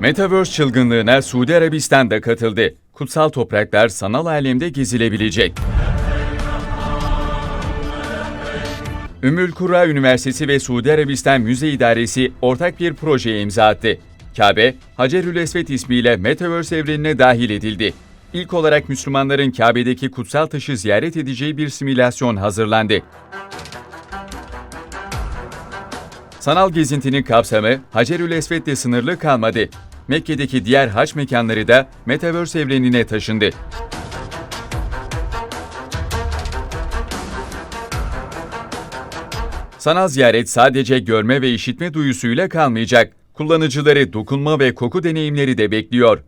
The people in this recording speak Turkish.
Metaverse çılgınlığına Suudi Arabistan da katıldı. Kutsal topraklar sanal alemde gezilebilecek. Ümmül Kura Üniversitesi ve Suudi Arabistan Müze İdaresi ortak bir projeye imza attı. Kabe, Hacerül Esved ismiyle Metaverse evrenine dahil edildi. İlk olarak Müslümanların Kabe'deki kutsal taşı ziyaret edeceği bir simülasyon hazırlandı. Sanal gezintinin kapsamı Hacerül Esved'le sınırlı kalmadı. Mekke'deki diğer haç mekanları da Metaverse evrenine taşındı. Sanal ziyaret sadece görme ve işitme duyusuyla kalmayacak. Kullanıcıları dokunma ve koku deneyimleri de bekliyor.